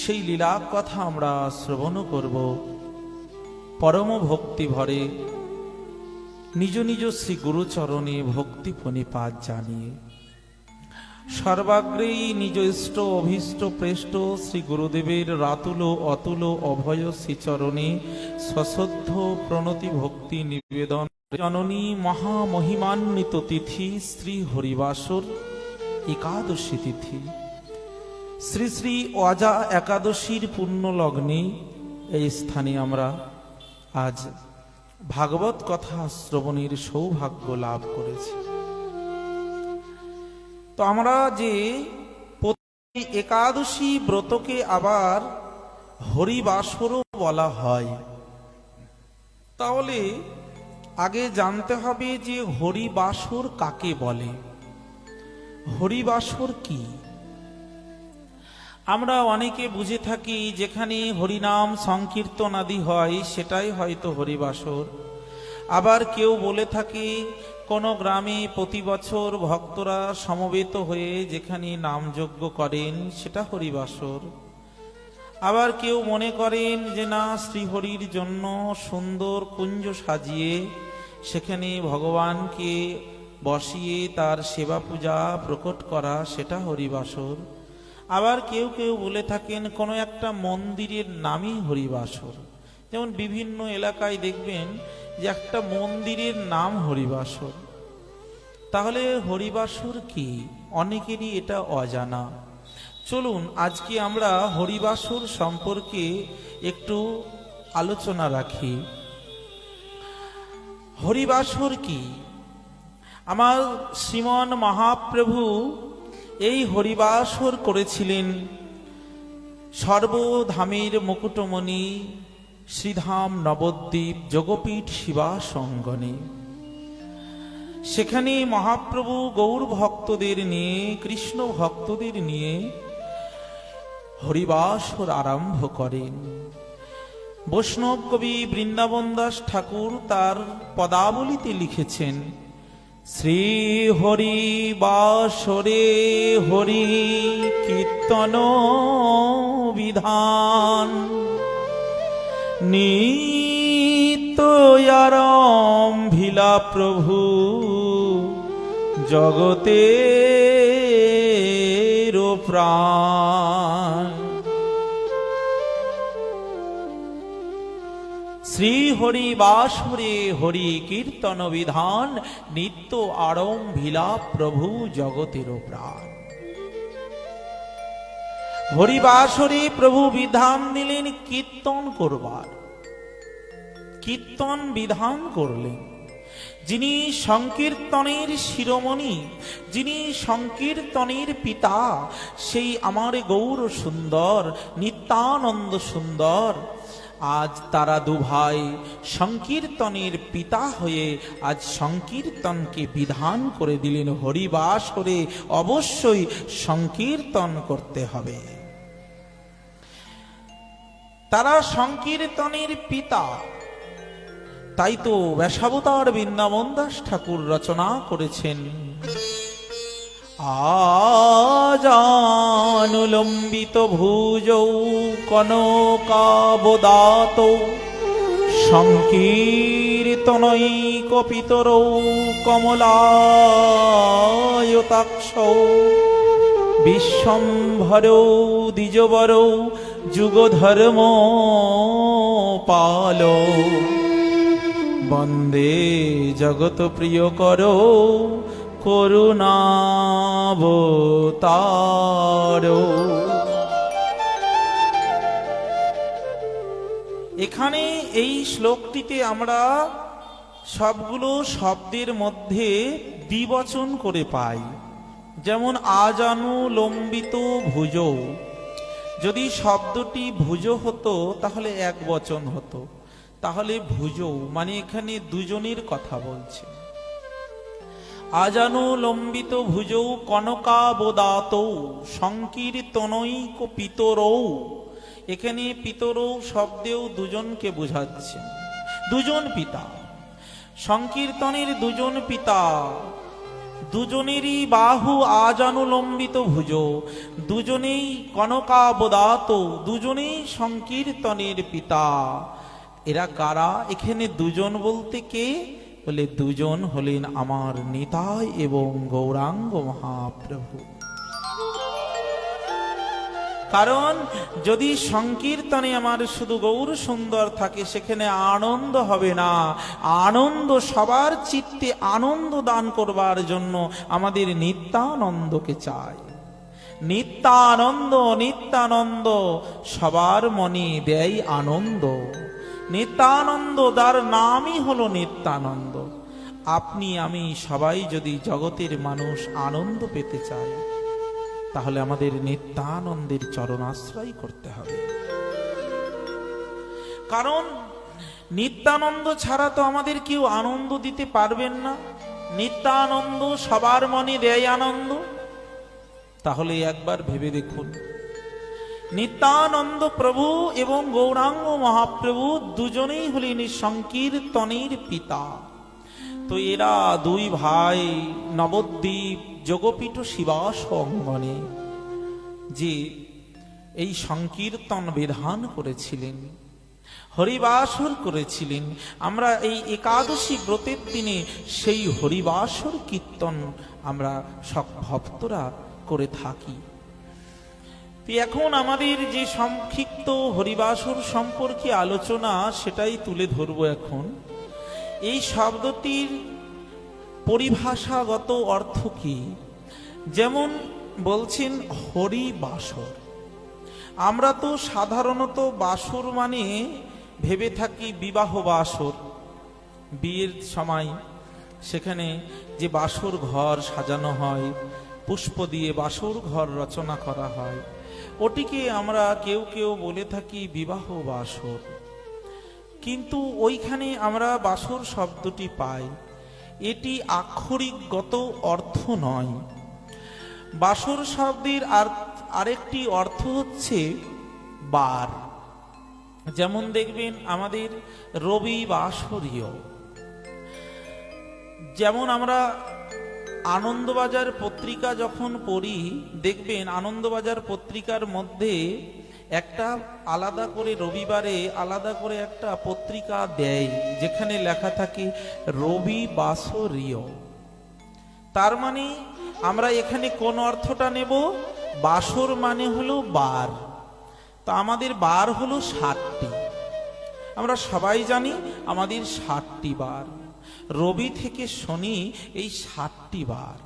সেই লীলা কথা আমরা শ্রবণ করব। পরম ভক্তি ভরে নিজ নিজ শ্রী গুরুচরণে ভক্তি প্রণিপাত জানিয়ে। সর্বাগ্রেই নিজ ইষ্ট অভীষ্ট প্রেষ্ট শ্রী গুরুদেবের রাতুল অতুল অভয় শ্রীচরণে সশ্রদ্ধ প্রণতি ভক্তি নিবেদন। জননী মহামহিমান্বিত তিথি শ্রী হরিবাসর একাদশী তিথি। শ্রী শ্রী অজা একাদশীর পূর্ণ লগ্নে এই স্থানে আমরা আজ ভাগবত কথা শ্রবণের সৌভাগ্য লাভ করেছি। তো আমরা যে একাদশী ব্রতকে আবার হরিবাসরও বলা হয়। তাহলে আগে জানতে হবে যে হরিবাসর কাকে বলে? হরিবাসর কি? আমরা অনেকে বুঝে থাকি যেখানে হরিনাম সংকীর্তন আদি হয়, সেটাই হয়তো হরিবাসর। আবার কেউ বলে থাকে, কোনো গ্রামে প্রতি বছর ভক্তরা সমবেত হয়ে যেখানে নামযজ্ঞ করেন, সেটা হরিবাসর। আবার কেউ মনে করেন যে না, শ্রীহরির জন্য সুন্দর কুঞ্জ সাজিয়ে সেখানে ভগবানকে বসিয়ে তার সেবা পূজা প্রকট করা, সেটা হরিবাসর। আবার কেউ কেউ বলে থাকেন, কোনো একটা মন্দিরের নামই হরিবাসর। যেমন বিভিন্ন এলাকায় দেখবেন যে একটা মন্দিরের নাম হরিবাসর। তাহলে হরিবাসর কি? অনেকেরই এটা অজানা। চলুন, আজকে আমরা হরিবাসর সম্পর্কে একটু আলোচনা রাখি। হরিবাসর কি? আমার শ্রীমন মহাপ্রভু এই হরিবাসর করেছিলেন। সর্বধামের মুকুটমণি শ্রীধাম নবদ্বীপ যোগপীঠ শিবা সঙ্গনে সেখানে মহাপ্রভু গৌর ভক্তদের নিয়ে, কৃষ্ণ ভক্তদের নিয়ে হরিবাসর আরম্ভ করেন। বৈষ্ণব কবি বৃন্দাবন দাস ঠাকুর তার পদাবলিতে লিখেছেন শ্রী হরি বাসরে হরি কীর্তন বিধান। নিত্যয়ারম ভিলা প্রভু জগতে প্রাণ। শ্রী হরি বাসরে হরি কীর্তন বিধান, নিত্য আড়ম্ভিলা প্রভু জগতের প্রাণ। হরিবাসরে প্রভু বিধান দিলেন, কীর্তন করবার। কীর্তন বিধান করলেন। যিনি সংকীর্তনের শিরোমণি, যিনি সংকীর্তনের পিতা, সেই আমার গৌর সুন্দর নিত্যানন্দ সুন্দর আজ তারা দুভাই সংকীর্তনের পিতা হয়ে আজ সংকীর্তনকে বিধান করে দিলেন হরিবাস করে অবশ্যই সংকীর্তন করতে হবে। তারা সংকীর্তনের পিতা। তাই তো ব্যাসাবতার বৃন্দাবন দাস ঠাকুর রচনা করেছেন। আজানুলম্বিত ভুজৌ কনকাবদাত সংকীর্তনৈক পিতরৌ কমলায়তাক্ষৌ বিশ্বম্ভরৌ দ্বিজবরৌ যুগধর্ম পালৌ বন্দে জগত প্রিয় করো করুণাবতার এখানে এই শ্লোকটিতে আমরা সবগুলো শব্দের মধ্যে দ্বিবচন করে পাই। যেমন, আজানু লম্বিত ভুজ। যদি শব্দটি ভুজ হতো, তাহলে এক বচন হতো। তাহলে ভুজৌ মানে এখানে দুজনের কথা বলছে। আজানু লম্বিত ভুজৌ কনকাবোদাত সংকীর্তনৈক পিতরৌ এখানে পিতরৌ শব্দেও দুজনকে বোঝাচ্ছে। দুজন পিতা। সংকীর্তনের দুজন পিতা। দুজনেরই বাহু আজানুলম্বিত ভুজ। দুজনেই কনকাবদাত, দুজনেই সংকীর্তনের পিতা। এরা কারা? এখানে দুজন বলতে কে? বলে, দুজন হলেন আমার নিতাই এবং গৌরাঙ্গ মহাপ্রভু। কারণ যদি সংকীর্তনে আমার শুধু গৌর সুন্দর থাকে, সেখানে আনন্দ হবে না। আনন্দ, সবার চিত্তে আনন্দ দান করবার জন্য আমাদের নিত্যানন্দকে চাই। নিত্যানন্দ নিত্যানন্দ, সবার মনে দেয় আনন্দ। নিত্যানন্দ, তার নামই হলো নিত্যানন্দ। আপনি, আমি সবাই যদি জগতের মানুষ আনন্দ পেতে চাই, তাহলে আমাদের নিত্যানন্দের চরণাশ্রয় করতে হবে। কারণ, নিত্যানন্দ ছাড়া তো আমাদের কেউ আনন্দ দিতে পারবেন না। নিত্যানন্দ সবার মনে দেয় আনন্দ। তাহলে একবার ভেবে দেখুন, নিত্যানন্দ প্রভু এবং গৌরাঙ্গ মহাপ্রভু দুজনেই হলেন সংকীর্তনের পিতা। তো এরা দুই ভাই নবদ্বীপ যোগপীঠ শিবাস অঙ্গনে যে এই সংকীর্তন বিধান করেছিলেন, হরিবাসর করেছিলেন। আমরা এই একাদশী ব্রতের দিনে সেই হরিবাসর কীর্তন আমরা সব ভক্তরা করে থাকি। এখন আমাদের যে সংক্ষিপ্ত হরিবাসর সম্পর্কে আলোচনা, সেটাই তুলে ধরবো এখন। এই শব্দটির পরিভাষাগত অর্থ কি? যেমন বলছেন হরি বাসর। আমরা তো সাধারণত বাসর মানে ভেবে থাকি বিবাহ বাসর। বিয়ের সময় সেখানে যে বাসর ঘর সাজানো হয়, পুষ্প দিয়ে বাসর ঘর রচনা করা হয়, ওটিকে আমরা কেউ কেউ বলে থাকি বিবাহ বাসর। কিন্তু ওইখানে আমরা বাসর শব্দটি পাই। এটি আক্ষরিকগত অর্থ নয়। বাসর শব্দের আর আরেকটি অর্থ হচ্ছে বার। যেমন দেখবেন আমাদের রবি বাসরীয় যেমন আমরা আনন্দবাজার পত্রিকা যখন পড়ি, দেখবেন আনন্দবাজার পত্রিকার মধ্যে একটা আলাদা করে রবিবারে আলাদা করে একটা পত্রিকা দেয়, যেখানে লেখা থাকে রবি বাসরীয় তার মানে আমরা এখানে কোন অর্থটা নেব? বাসর মানে হলো বার। তা আমাদের বার হলো ষাটটি আমরা সবাই জানি আমাদের ষাটটি বার। রবি থেকে শনি এই ষাটটি বার।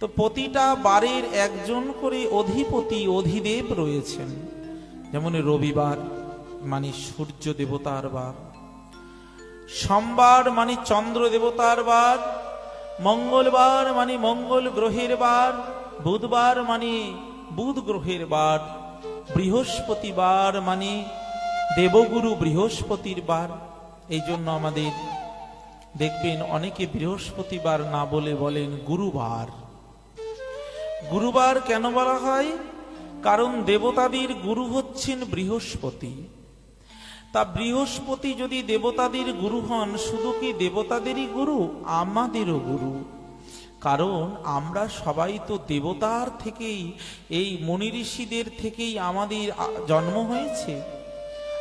তো প্রতিটা বারের একজন করে অধিপতি, অধিদেব রয়েছেন। যেমন রবিবার মানে সূর্য দেবতার বার, সোমবার মানে চন্দ্র দেবতার বার, মঙ্গলবার মানে মঙ্গল গ্রহের বার, বুধবার মানে বুধ গ্রহের বার, বৃহস্পতিবার মানে দেবগুরু বৃহস্পতির বার। এই জন্য আমাদের দেখবেন অনেকে বৃহস্পতিবার না বলে বলেন গুরুবার। গুরুবার কেন বলা হয়? কারণ দেবতাদের গুরু হচ্ছেন বৃহস্পতি। তা বৃহস্পতি যদি দেবতাদের গুরু হন, শুধু কি দেবতাদেরই গুরু? আমাদেরও গুরু। কারণ আমরা সবাই তো দেবতার থেকেই, এই মনি ঋষিদের থেকেই আমাদের জন্ম হয়েছে।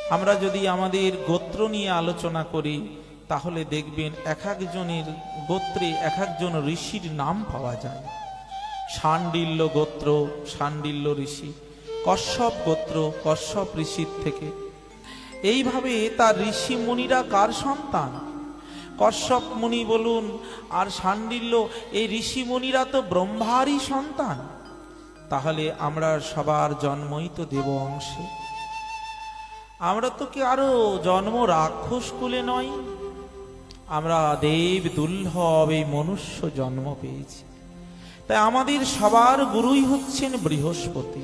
আমরা যদি আমাদের গোত্র নিয়ে আলোচনা করি, তাহলে দেখবেন এক একজনের গোত্রে এক একজন ঋষির নাম পাওয়া যায়। শান্ডিল্য গোত্র শান্ডিল্য ঋষি, কশ্যপ গোত্র, কশ্যপ ঋষির থেকে। এইভাবে তার ঋষি মুনিরা কার সন্তান? কশ্যপ মুনি বলুন, আর শান্ডিল্য এই ঋষি মুনিরা তো ব্রহ্মারই সন্তান। তাহলে আমরা সবার জন্মই তো দেব অংশে। আমরা তো কি আরও জন্ম রাক্ষস কুলে নয় আমরা দেব দুর্লভ এই মনুষ্য জন্ম পেয়েছি। তাই আমাদের সবার গুরুই হচ্ছেন বৃহস্পতি।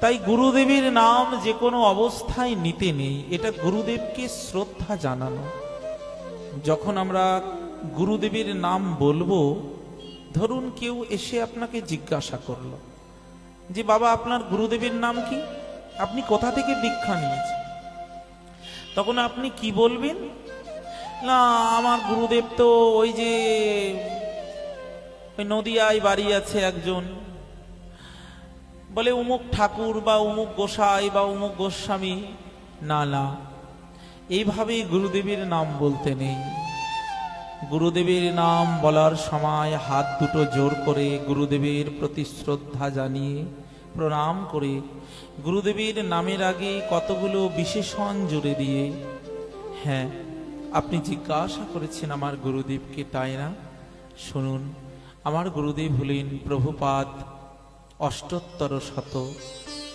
তাই গুরুদেবের নাম যে কোনো অবস্থায় নিতে নেই, এটা গুরুদেবকে শ্রদ্ধা জানানো। যখন আমরা গুরুদেবের নাম বলব, ধরুন কেউ এসে আপনাকে জিজ্ঞাসা করল যে, বাবা, আপনার গুরুদেবের নাম কি? আপনি কোথা থেকে দীক্ষা নিয়েছেন? তখন আপনি কি বলবেন? না, আমার গুরুদেব তো ওই যে ওই নদিয়ায় বাড়ি আছে একজন। বলে, উমুক ঠাকুর বা উমুক গোসাই বা উমুক গোস্বামী, না না। এইভাবে গুরুদেবের নাম বলতে নেই। গুরুদেবের নাম বলার সময় হাত দুটো জোর করে গুরুদেবের প্রতি শ্রদ্ধা জানিয়ে প্রণাম করে গুরুদেবের নামের আগে কতগুলো বিশেষণ জুড়ে দিয়ে হ্যাঁ আপনি জিজ্ঞাসা করেছেন আমার গুরুদেবকে, তাই না? শুনুন। আমার গুরুদেব হলেন প্রভুপাদ, অষ্টোত্তর শত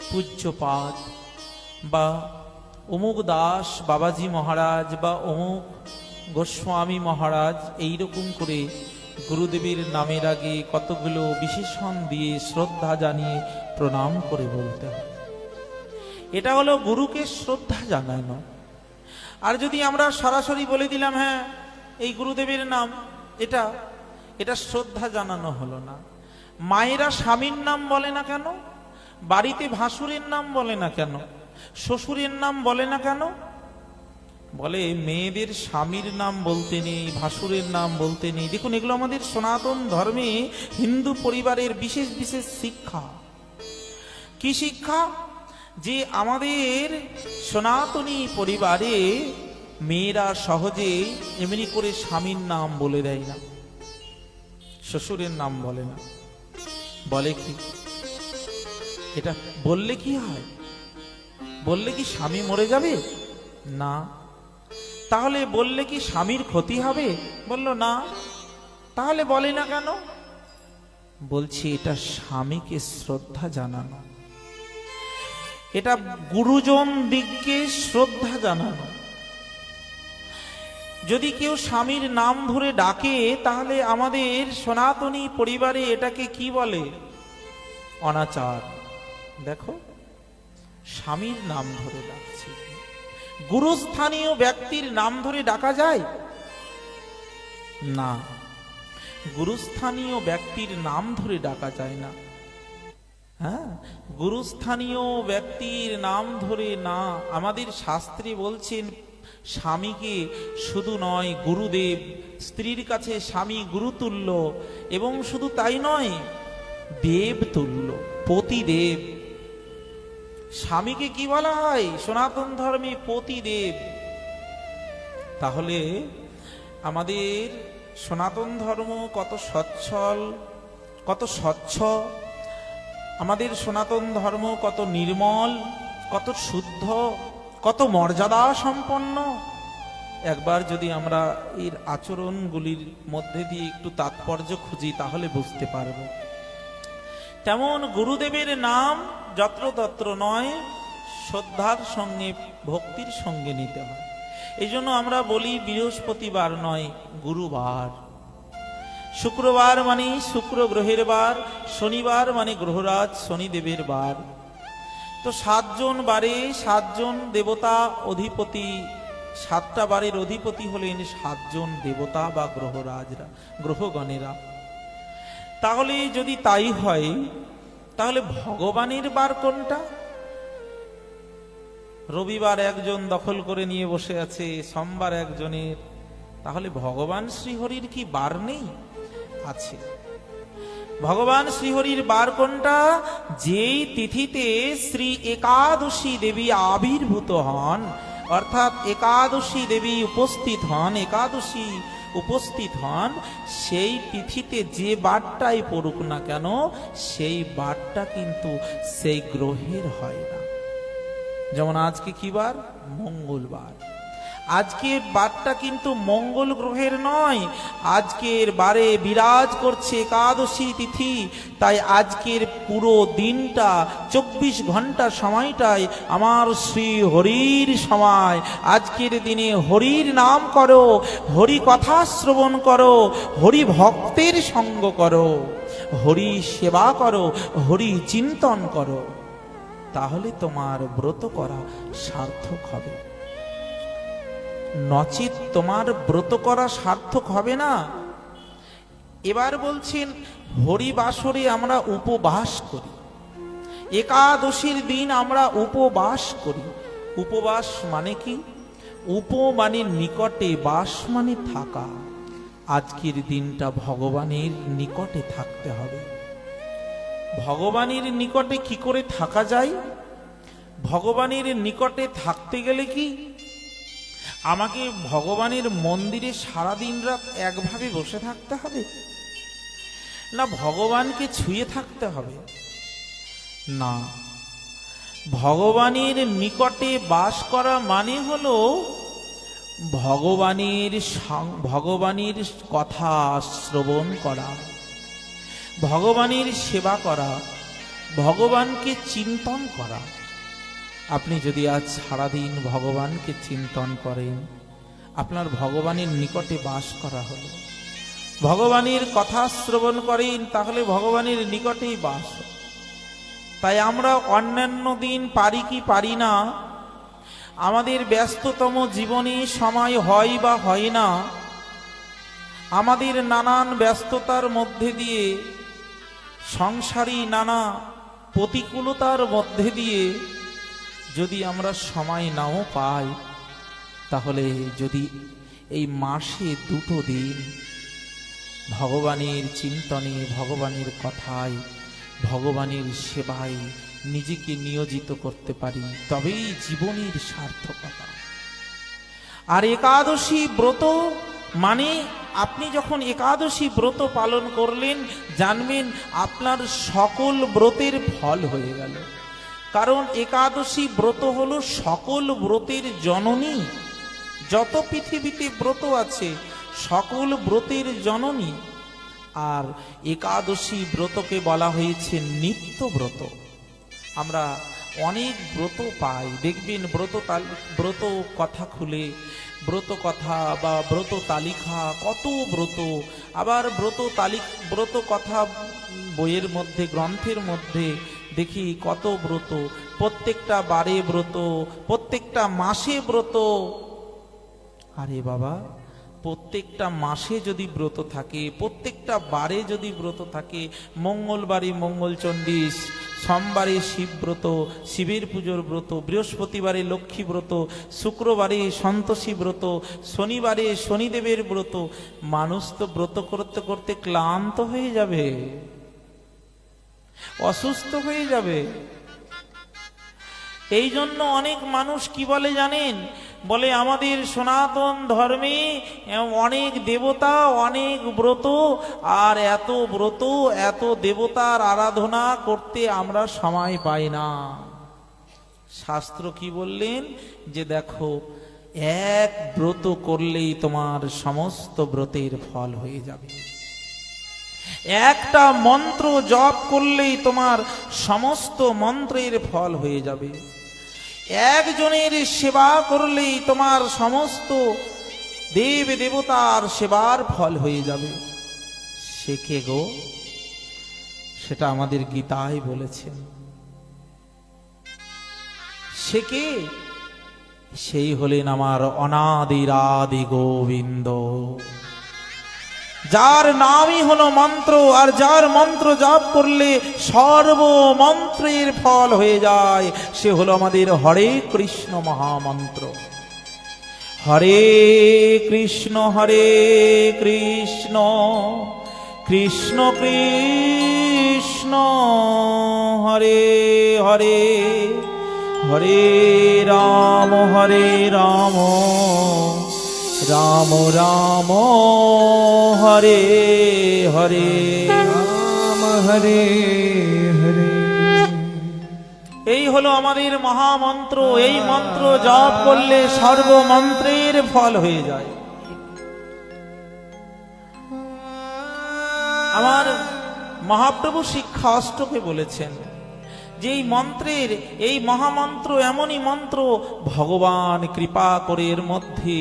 পূজ্যপাদ, বা অমুক দাস বাবাজি মহারাজ বা অমুক গোস্বামী মহারাজ এই রকম করে গুরুদেবের নামের আগে কতগুলো বিশেষণ দিয়ে শ্রদ্ধা জানিয়ে প্রণাম করে বলতে হয়। এটা হলো গুরুকে শ্রদ্ধা জানানো। আর যদি আমরা সরাসরি বলে দিলাম হ্যাঁ এই গুরুদেবের নাম, এটা এটা শ্রদ্ধা জানানো হলো না। মায়েরা স্বামীর নাম বলে না কেন? বাড়িতে ভাসুরের নাম বলে না কেন? শ্বশুরের নাম বলে না কেন? বলে, মেয়েদের স্বামীর নাম বলতে নেই, ভাসুরের নাম বলতে নেই। দেখুন, এগুলো আমাদের সনাতন ধর্মে হিন্দু পরিবারের বিশেষ বিশেষ শিক্ষা। কি শিক্ষা? যে আমাদের সনাতনী পরিবারে মেয়েরা সহজে এমনি করে স্বামীর নাম বলে দেয় না। শ্বশুরের নাম বলে না। বলে কি? এটা বললে কি হয়? বললে কি স্বামী মরে যাবে? না। তাহলে বললে কি স্বামীর ক্ষতি হবে? বলল, না। তাহলে বলে না কেন? বলছি, এটা স্বামীকে শ্রদ্ধা জানানো। এটা গুরুজন দিককে শ্রদ্ধা জানানো। যদি কেউ স্বামীর নাম ধরে ডাকে, তাহলে আমাদের সনাতনী পরিবারে এটাকে কি বলে? অনাচার। দেখো, স্বামীর নাম ধরে ডাকছে। গুরুস্থানীয় ব্যক্তির নাম ধরে ডাকা যায়? না। গুরুস্থানীয় ব্যক্তির নাম ধরে ডাকা যায় না। হ্যাঁ? গুরুস্থানীয় ব্যক্তির নাম ধরে না। আমাদের শাস্ত্রে বলছেন স্বামীকে শুধু নয়, গুরুদেব, স্ত্রীর কাছে স্বামী গুরুতুল্য এবং শুধু তাই নয় দেব তুল্য পতিদেব। স্বামীকে কি বলা হয়? সনাতন ধর্মে পতিদেব। তাহলে আমাদের সনাতন ধর্ম কত সচ্ছল, কত স্বচ্ছ? আমাদের সনাতন ধর্ম কত নির্মল, কত শুদ্ধ? কত মর্যাদা সম্পন্ন। একবার যদি আমরা এর আচরণগুলির মধ্যে দিয়ে একটু তাৎপর্য খুঁজি, তাহলে বুঝতে পারব। তেমন গুরুদেবের নাম যত্রতত্র নয়, শ্রদ্ধার সঙ্গে, ভক্তির সঙ্গে নিতে হয়। এই জন্য আমরা বলি বৃহস্পতিবার নয়, গুরুবার। শুক্রবার মানে শুক্র গ্রহের বার, শনিবার মানে গ্রহরাজ শনিদেবের বার। তো সাতজন বারে সাতজন দেবতা অধিপতি, সাতটা বারের অধিপতি হলেন সাতজন দেবতা বা গ্রহরাজরা, গ্রহগণেরা। তাহলে যদি তাই হয়, তাহলে ভগবানের বার কোনটা? রবিবার একজন দখল করে নিয়ে বসে আছে, সোমবার একজনের। তাহলে ভগবান শ্রীহরির কি বার নেই? আছে। ভগবান শ্রীহরির বার কোনটা যেই তিথিতে শ্রী একাদশী দেবী আবির্ভূত হন, অর্থাৎ একাদশী দেবী উপস্থিত হন, একাদশী উপস্থিত হন, সেই তিথিতে যে বারটাই পড়ুক না কেন, সেই বারটা কিন্তু সেই গ্রহের হয় না। যেমন আজকে কি বার? মঙ্গলবার। আজকের বারটা কিন্তু মঙ্গল গ্রহের নয়। আজকের বারে বিরাজ করছে একাদশী তিথি। তাই আজকের পুরো দিনটা, চব্বিশ ঘণ্টা সময়টাই আমার শ্রী হরির সময়। আজকের দিনে হরির নাম করো, হরি কথা শ্রবণ করো, হরি ভক্তের সঙ্গ করো, হরি সেবা করো, হরি চিন্তন করো। তাহলে তোমার ব্রত করা সার্থক হবে। নচিত তোমার ব্রত করা সার্থক হবে না? এবার বলছেন, হরিবাসরে আমরা উপবাস করি। একাদশীর দিন আমরা উপবাস করি। উপবাস মানে কি? উপ মানে নিকটে বাস মানে থাকা। আজকের দিনটা ভগবানের নিকটে থাকতে হবে। ভগবানের নিকটে কি করে থাকা যায়? ভগবানের নিকটে থাকতে গেলে কি আমাকে ভগবানের মন্দিরে সারাদিন রাত একভাবে বসে থাকতে হবে? না ভগবানকে ছুঁয়ে থাকতে হবে? না। ভগবানের নিকটে বাস করা মানে হলো ভগবানের ভগবানের কথা শ্রবণ করা, ভগবানের সেবা করা, ভগবানকে চিন্তন করা। আপনি যদি আজ সারাদিন ভগবানকে চিন্তন করেন, আপনার ভগবানের নিকটে বাস করা হলো। ভগবানের কথা শ্রবণ করেন, তাহলে ভগবানের নিকটেই বাস তাই আমরা অন্যান্য দিন পারি কি পারি না, আমাদের ব্যস্ততম জীবনে সময় হয় বা হয় না, আমাদের নানান ব্যস্ততার মধ্যে দিয়ে, সংসারী নানা প্রতিকূলতার মধ্যে দিয়ে যদি আমরা সময় নাও পাই, তাহলে যদি এই মাসে দুটো দিন ভগবানের চিন্তনে, ভগবানের কথায়, ভগবানের সেবায় নিজেকে নিয়োজিত করতে পারি, তবেই জীবনের সার্থকতা। আর একাদশী ব্রত মানে আপনি যখন একাদশী ব্রত পালন করলেন, জানবেন আপনার সকল ব্রতের ফল হয়ে গেল। কারণ একাদশী ব্রত হলো সকল ব্রতের জননী। যত পৃথিবীতে ব্রত আছে, সকল ব্রতের জননী। আর একাদশী ব্রতকে বলা হয়েছে নিত্য ব্রত। আমরা অনেক ব্রত পাই। দেখবেন ব্রত ব্রত কথা খুলে, ব্রত কথা বা ব্রত তালিকা, কত ব্রত। আবার ব্রত তালিক, ব্রত কথা বইয়ের মধ্যে, গ্রন্থের মধ্যে দেখি কত ব্রত, প্রত্যেকটা বারে ব্রত, প্রত্যেকটা মাসে ব্রত। আরে বাবা, প্রত্যেকটা মাসে যদি ব্রত থাকে, প্রত্যেকটা বারে যদি ব্রত থাকে, মঙ্গলবারে মঙ্গল চণ্ডীশ, সোমবারে শিব ব্রত, শিবের পুজোর ব্রত, বৃহস্পতিবারে লক্ষ্মী ব্রত, শুক্রবারে সন্তোষী ব্রত, শনিবারে শনিদেবের ব্রত, মানুষ তো ব্রত করতে করতে ক্লান্ত হয়ে যাবে। অসুস্থ হয়ে যাবে। এই জন্য অনেক মানুষ কি বলে জানেন? বলে, আমাদের সনাতন ধর্মে অনেক দেবতা, অনেক ব্রত, আর এত ব্রত, এত দেবতার আরাধনা করতে আমরা সময় পাই না। শাস্ত্র কি বললেন? যে দেখো, এক ব্রত করলেই তোমার সমস্ত ব্রতের ফল হয়ে যাবে। একটা মন্ত্র জপ করলেই তোমার সমস্ত মন্ত্রের ফল হয়ে যাবে। একজনের সেবা করলেই তোমার সমস্ত দেব দেবতার সেবার ফল হয়ে যাবে। কে গো? সেটা আমাদের গীতায় বলেছেন কে? সেই হলেন আমার অনাদিরাদি গোবিন্দ। যার নামই হলো মন্ত্র, আর যার মন্ত্র জাপ করলে সর্ব মন্ত্রের ফল হয়ে যায়, সে হলো আমাদের হরে কৃষ্ণ মহামন্ত্র। হরে কৃষ্ণ হরে কৃষ্ণ কৃষ্ণ কৃষ্ণ, হরে হরে হরে রাম হরে রাম। রাম রাম, হরে হরে, রাম, হরে হরে। এই হলো আমাদের মহামন্ত্র। এই মন্ত্র জপ করলে সর্বমন্ত্রের ফল হয়ে যায়। আমার মহাপ্রভু শিক্ষা অষ্টকে বলেছেন যে এই মন্ত্রের, এই মহামন্ত্র এমনই মন্ত্র, ভগবান কৃপা করে এর মধ্যে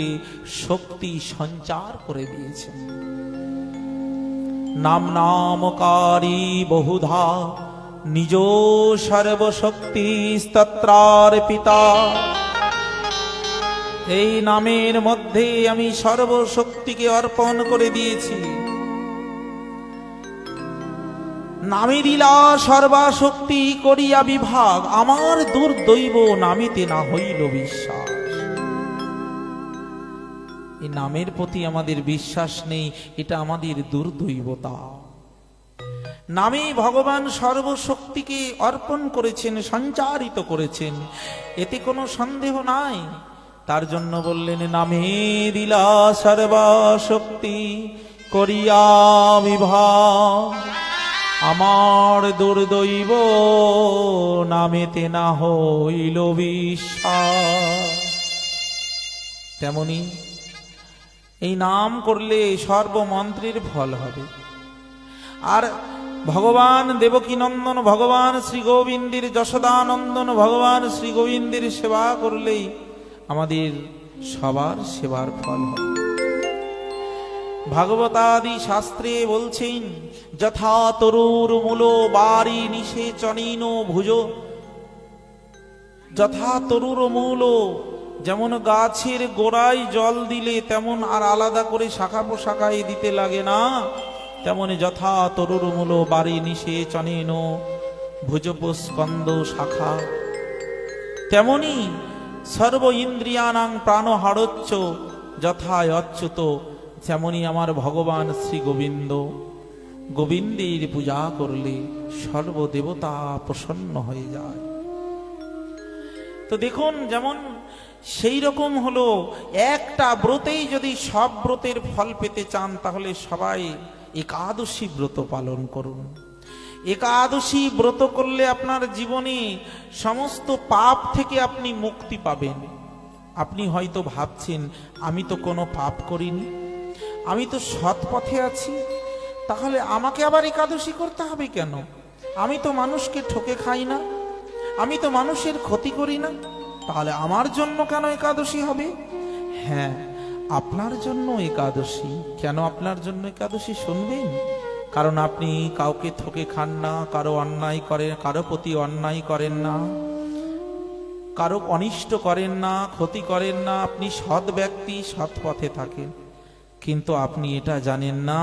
শক্তি সঞ্চার করে দিয়েছেন নাম নামকারী বহুধা, নিজ সর্বশক্তি স্তত্রার পিতা এই নামের মধ্যে আমি সর্বশক্তিকে অর্পণ করে দিয়েছি। নামে দিলা সর্বাশক্তি করিয়া বিভাগ, আমার দুর্দৈব নামিতে না হইল বিশ্বাস। এই নামের প্রতি আমাদের বিশ্বাস নেই, এটা আমাদের দুর্দৈবতা। নামে ভগবান সর্বশক্তিকে অর্পণ করেছেন, সঞ্চারিত করেছেন, এতে কোনো সন্দেহ নাই। তার জন্য বললেন, নামে দিলা সর্বশক্তি করিয়া বিভাগ। আমার দুর্দৈব নামেতে না হইল বিশ্বাস। তেমনি এই নাম করলে সর্বমন্ত্রের ফল হবে। আর ভগবান দেবকীনন্দন, ভগবান শ্রী গোবিন্দের যশোদানন্দন, ভগবান শ্রী গোবিন্দের সেবা করলেই আমাদের সবার সেবার ফল হবে। ভাগবতাদি শাস্ত্রে বলছেন, যথা তরুর মূল বাড়ি নিষে চনীন ভুজ। যথা তরুর মূল, যেমন গাছের গোড়ায় জল দিলে তেমন আর আলাদা করে শাখা পোশাখায় দিতে লাগে না, তেমন যথা তরুর মূল বাড়ি নিষে চনেন ভুজপস্কন্দ শাখা। তেমনি সর্ব ইন্দ্রিয়ানাং প্রাণ হারচ্ছ যথা অচ্যুত যেমনি আমার ভগবান শ্রী গোবিন্দ গোবিন্দের পূজা করলে সর্বদেবতা প্রসন্ন হয়ে যায়। তো দেখুন, যেমন সেই রকম হলো, একটা ব্রতেই যদি সব ব্রতের ফল পেতে চান, তাহলে সবাই একাদশী ব্রত পালন করুন। একাদশী ব্রত করলে আপনার জীবনে সমস্ত পাপ থেকে আপনি মুক্তি পাবেন। আপনি হয়তো ভাবছেন, আমি তো কোনো পাপ করিনি। আমি তো সৎ পথে আছি, তাহলে আমাকে আবার একাদশী করতে হবে কেন? আমি তো মানুষকে ঠকে খাই না, আমি তো মানুষের ক্ষতি করি না, তাহলে আমার জন্য কেন একাদশী হবে? হ্যাঁ আপনার জন্য একাদশী। কেন আপনার জন্য একাদশী শুনবেন? কারণ আপনি কাউকে ঠকে খান না, কারও অন্যায় করেন, কারও প্রতি অন্যায় করেন না, কারও অনিষ্ট করেন না, ক্ষতি করেন না, আপনি সৎ ব্যক্তি, সৎ পথে থাকেন। কিন্তু আপনি এটা জানেন না।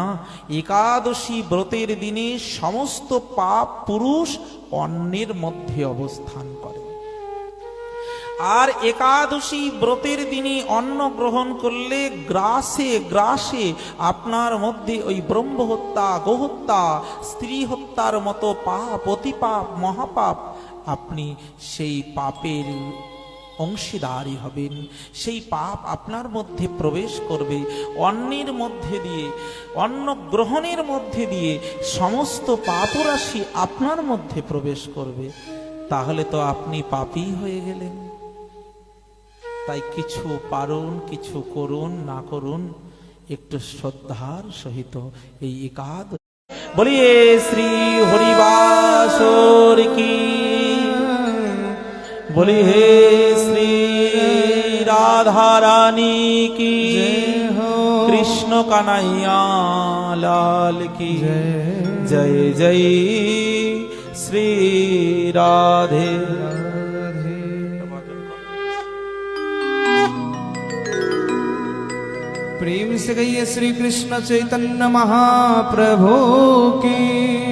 একাদশী ব্রতের দিনে সমস্ত পাপ পুরুষ অন্যের মধ্যে অবস্থান করে। আর একাদশী ব্রতের দিনে অন্ন গ্রহণ করলে গ্রাসে গ্রাসে আপনার মধ্যে ওই ব্রহ্ম হত্যা গোহত্যা স্ত্রী হত্যার মতো পাপ অতি পাপ মহাপাপ, আপনি সেই পাপের অংশীদারী হবেন। সেই পাপ আপনার মধ্যে প্রবেশ করবে, অন্যের মধ্যে দিয়ে, অন্ন গ্রহণের মধ্যে দিয়ে সমস্ত পাপরাশি আপনার মধ্যে প্রবেশ করবে। তাহলে তো আপনি পাপী হয়ে গেলেন। তাই কিছু পারুন, কিছু করুন, না করুন, একটু শ্রদ্ধার সহিত এই একাদ। বলিয়ে শ্রী হরিবাসর কি? বলি হে राधा रानी की कृष्ण कन्हैया लाल की। जय जय श्री राधे। प्रेम से गई श्री कृष्ण चैतन्य महाप्रभु की।